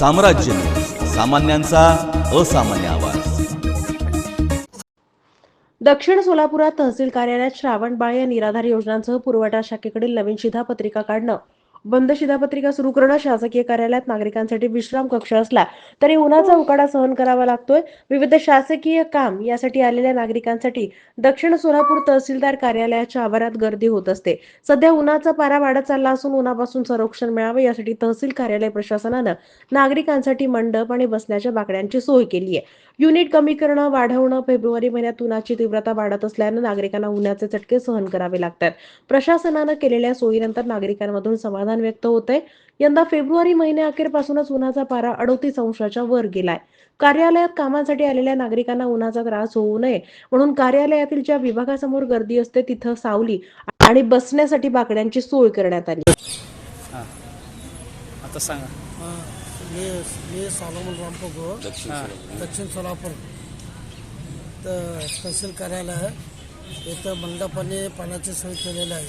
साम्राज्य. सामान्यांचा असामान्य आवाज. दक्षिण सोलापुरात तहसील कार्यालयात श्रावण बाळ या निराधार योजनांसह पुरवठा शाखेकडील नवीन शिधापत्रिका काढणं. बंद शिधापत्रिका सुरू करणं शासकीय कार्यालयात नागरिकांसाठी विश्राम कक्ष असला तरी उन्हाचा उकाडा सहन करावा लागतोय. विविध शासकीय काम यासाठी आलेल्या नागरिकांसाठी दक्षिण सोलापूर तहसीलदार कार्यालयाच्या आवारात गर्दी होत असते. सध्या उन्हाचा पारा वाढत चालला असून उन्हापासून संरक्षण मिळावे यासाठी तहसील कार्यालय प्रशासनानं नागरिकांसाठी मंडप आणि बसण्याच्या बाकड्यांची सोय केली आहे. युनिट कमी करणं वाढवणं फेब्रुवारी महिन्यात उन्हाची तीव्रता वाढत असल्यानं नागरिकांना उन्हाचे चटके सहन करावे लागतात. प्रशासनानं केलेल्या सोयीनंतर नागरिकांमधून समाधान व्यक्त होत आहे यंदा फेब्रुवारी महिन्याअखेरपासूनच उन्हाचा पारा अडोतीस अंशाच्या वर गेलाय. कार्यालयात कामासाठी आलेल्या नागरिकांना उन्हाचा त्रास होऊ नये म्हणून कार्यालयातील ज्या विभागासमोर गर्दी असते तिथं सावली आणि बसण्यासाठी बाकड्यांची सोय करण्यात आली. हां. आता सांगा. हां, मी मी सॉलोमन रामपगो दक्षिण सोलापूर. तर तहसील कार्यालय आहे. इथं मंडपाने पाण्याची सोय केलेली आहे.